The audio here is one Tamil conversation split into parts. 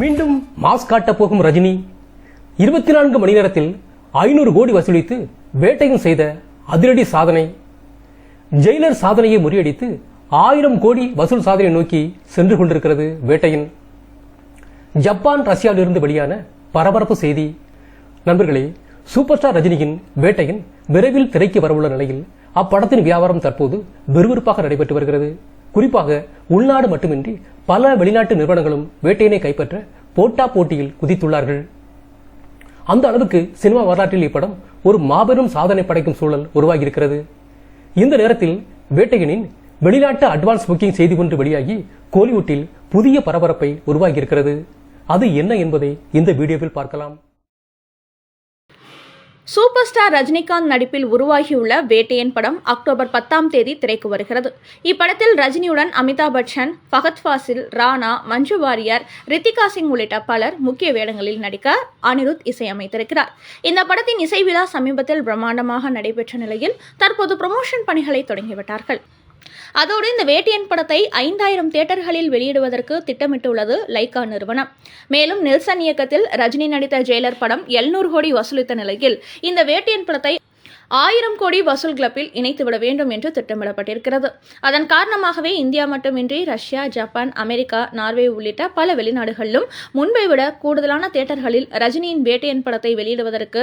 மீண்டும் மாஸ் காட்ட போகும் ரஜினி. இருபத்தி நான்கு மணி நேரத்தில் ஐநூறு கோடி வசூலித்து வேட்டையும் செய்த அதிரடி சாதனை. ஜெயிலர் சாதனையை முறியடித்து ஆயிரம் கோடி வசூல் சாதனை நோக்கி சென்று கொண்டிருக்கிறது வேட்டையின். ஜப்பான் ரஷ்யாவிலிருந்து வெளியான பரபரப்பு செய்தி. நண்பர்களே சூப்பர் ஸ்டார் ரஜினியின் வேட்டையின் விரைவில் திரைக்கு வரவுள்ள நிலையில் அப்படத்தின் வியாபாரம் தற்போது விறுவிறுப்பாக நடைபெற்று வருகிறது. குறிப்பாக உள்நாடு மட்டுமின்றி பல வெளிநாட்டு நிறுவனங்களும் வேட்டையினை கைப்பற்ற போட்டா போட்டியில் குதித்துள்ளார்கள். அந்த அளவுக்கு சினிமா வரலாற்றில் இப்படம் ஒரு மாபெரும் சாதனை படைக்கும் சூழல் உருவாகியிருக்கிறது. இந்த நேரத்தில் வேட்டையனின் வெளிநாட்டு அட்வான்ஸ் புக்கிங் செய்தி ஒன்று வெளியாகி கோலிவுட்டில் புதிய பரபரப்பை உருவாகியிருக்கிறது. அது என்ன என்பதை இந்த வீடியோவில் பார்க்கலாம். சூப்பர் ஸ்டார் ரஜினிகாந்த் நடிப்பில் உருவாகியுள்ள வேட்டையன் படம் அக்டோபர் பத்தாம் தேதி திரைக்கு வருகிறது. இப்படத்தில் ரஜினியுடன் அமிதாப் பச்சன் ஃபகத் ஃபாசில் ராணா மஞ்சு வாரியர் ரித்திகா சிங் உள்ளிட்ட பலர் முக்கிய வேடங்களில் நடிக்க அனிருத் இசையமைத்திருக்கிறார். இந்த படத்தின் இசை விழா சமீபத்தில் பிரம்மாண்டமாக நடைபெற்ற நிலையில் தற்போது ப்ரமோஷன் பணிகளை தொடங்கிவிட்டார்கள் அதோடு இந்த வேட்டியன் படத்தை ஐந்தாயிரம் தியேட்டர்களில் வெளியிடுவதற்கு திட்டமிட்டுள்ளது லைகா நிறுவனம். மேலும் நெல்சன் இயக்கத்தில் ரஜினி நடித்த ஜெயிலர் படம் எழுநூறு கோடி வசூலித்த நிலையில் இந்த வேட்டியன் படத்தை ஆயிரம் கோடி வசூல் கிளப்பில் இணைத்துவிட வேண்டும் என்று திட்டமிடப்பட்டிருக்கிறது. அதன் காரணமாகவே இந்தியா மட்டுமின்றி ரஷ்யா ஜப்பான் அமெரிக்கா நார்வே உள்ளிட்ட பல வெளிநாடுகளிலும் முன்பை விட கூடுதலான தியேட்டர்களில் ரஜினியின் வேட்டையன் படத்தை வெளியிடுவதற்கு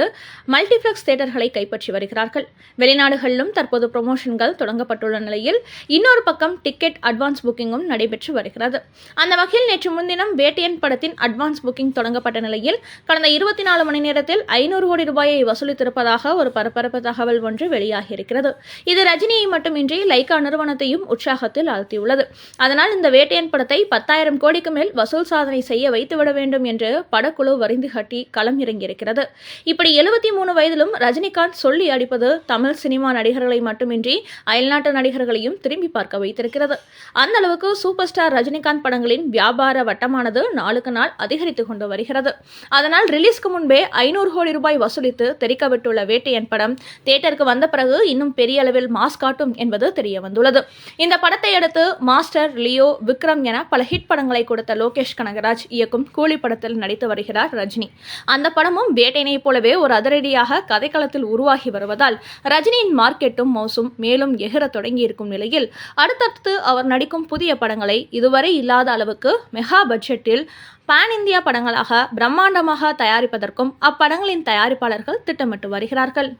மல்டிபிளெக்ஸ் தியேட்டர்களை கைப்பற்றி வருகிறார்கள். வெளிநாடுகளிலும் தற்போது ப்ரொமோஷன்கள் தொடங்கப்பட்டுள்ள நிலையில் இன்னொரு பக்கம் டிக்கெட் அட்வான்ஸ் புக்கிங்கும் நடைபெற்று வருகிறது. அந்த வகையில் நேற்று முன்தினம் வேட்டையன் படத்தின் அட்வான்ஸ் புக்கிங் தொடங்கப்பட்ட நிலையில் கடந்த இருபத்தி நாலு மணி நேரத்தில் ஐநூறு கோடி ரூபாயை வசூலித்திருப்பதாக ஒரு பரபரப்பு தகவல் ஒன்று வெளியாகியிருக்கிறது. இது ரஜினியை மட்டுமின்றி லைகா நிறுவனத்தையும் உற்சாகத்தில் ஆழ்த்தியுள்ளது. அதனால் இந்த வேட்டையன் படத்தை பத்தாயிரம் கோடிக்கு மேல் வசூல் சாதனை செய்ய வைத்துவிட வேண்டும் என்று படக்குழு வரிந்து கட்டி களம் இறங்கியிருக்கிறது. இப்படி எழுபத்தி மூணு வயதிலும் ரஜினிகாந்த் சொல்லி அடிப்பது தமிழ் சினிமா நடிகர்களை மட்டுமின்றி அயல்நாட்டு நடிகர்களையும் திரும்பி பார்க்க வைத்திருக்கிறது. அந்த அளவுக்கு சூப்பர் ஸ்டார் ரஜினிகாந்த் படங்களின் வியாபார வட்டமானது நாளுக்கு நாள் அதிகரித்து கொண்டு வருகிறது. அதனால் ரிலீஸ்க்கு முன்பே ஐநூறு கோடி ரூபாய் வசூலித்து தெரிக்கவிட்டுள்ள வேட்டையன் படம் தியேட்டருக்கு வந்த பிறகு இன்னும் பெரிய அளவில் மாஸ் காட்டும் என்பது தெரிய வந்துள்ளது இந்த படத்தை அடுத்து மாஸ்டர் லியோ விக்ரம் என பல ஹிட் படங்களை கொடுத்த லோகேஷ் கனகராஜ் இயக்கும் கூலி படத்தில் நடித்து வருகிறார் ரஜினி. அந்த படமும் வேட்டையனைப் போலவே ஒரு அதிரடியாக கதைக்களத்தில் உருவாகி வருவதால் ரஜினியின் மார்க்கெட்டும் மவுசும் மேலும் எகிர தொடங்கி இருக்கும் நிலையில் அடுத்தடுத்து அவர் நடிக்கும் புதிய படங்களை இதுவரை இல்லாத அளவுக்கு மெகா பட்ஜெட்டில் பான் இந்தியா படங்களாக பிரம்மாண்டமாக தயாரிப்பதற்கும் அப்படங்களின் தயாரிப்பாளர்கள் திட்டமிட்டு வருகிறார்கள்.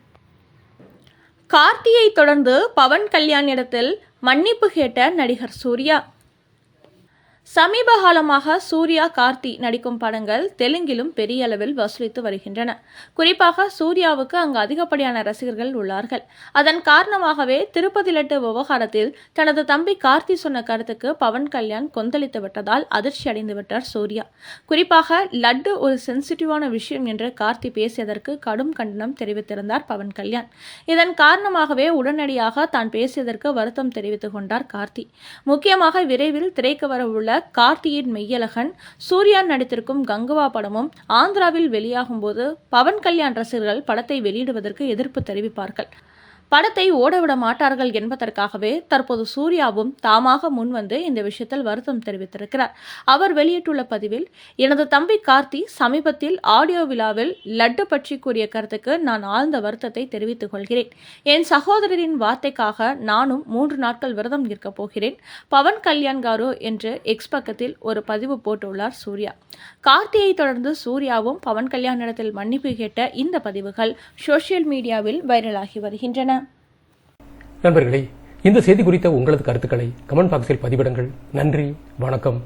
கார்த்தியை தொடர்ந்து பவன் கல்யாண் இடத்தில் மன்னிப்பு கேட்ட நடிகர் சூர்யா. சமீப காலமாக சூர்யா கார்த்தி நடிக்கும் படங்கள் தெலுங்கிலும் பெரிய அளவில் வசூலித்து வருகின்றன. குறிப்பாக சூர்யாவுக்கு அங்கு அதிகப்படியான ரசிகர்கள் உள்ளார்கள். அதன் காரணமாகவே திருப்பதி லட்டு விவகாரத்தில் தனது தம்பி கார்த்தி சொன்ன கருத்துக்கு பவன் கல்யாண் கொந்தளித்து விட்டதால் அதிர்ச்சி அடைந்து விட்டார் சூர்யா. குறிப்பாக லட்டு ஒரு சென்சிட்டிவான விஷயம் என்று கார்த்தி பேசியதற்கு கடும் கண்டனம் தெரிவித்திருந்தார் பவன் கல்யாண். இதன் காரணமாகவே உடனடியாக தான் பேசியதற்கு வருத்தம் தெரிவித்துக் கொண்டார் கார்த்தி. முக்கியமாக விரைவில் திரைக்கு வரவுள்ள கார்த்தியின் மெய்யழகன். சூர்யா நடித்திருக்கும் கங்குவா படமும் ஆந்திராவில் வெளியாகும் போது பவன் கல்யாண் ரசிகர்கள் படத்தை வெளியிடுவதற்கு எதிர்ப்பு தெரிவிப்பார்கள். படத்தை ஓடவிட மாட்டார்கள் என்பதற்காகவே தற்போது சூர்யாவும் தாமாக முன்வந்து இந்த விஷயத்தில் வருத்தம் தெரிவித்திருக்கிறார். அவர் வெளியிட்டுள்ள பதிவில் எனது தம்பி கார்த்தி சமீபத்தில் ஆடியோ விழாவில் லட்டு பற்றி கூறிய கருத்துக்கு நான் ஆழ்ந்த வருத்தத்தை தெரிவித்துக் கொள்கிறேன். என் சகோதரரின் வார்த்தைக்காக நானும் மூன்று நாட்கள் விரதம் இருக்கப் போகிறேன். பவன் கல்யாண் காரு என்று எக்ஸ் பக்கத்தில் ஒரு பதிவு போட்டுள்ளார் சூர்யா. கார்த்தியை தொடர்ந்து சூர்யாவும் பவன் கல்யாணிடத்தில் மன்னிப்பு கேட்ட இந்த பதிவுகள் சோஷியல் மீடியாவில் வைரலாகி வருகின்றன. நண்பர்களே இந்த செய்தி குறித்த உங்களது கருத்துக்களை கமெண்ட் பாக்ஸில் பதிவிடுங்கள். நன்றி வணக்கம்.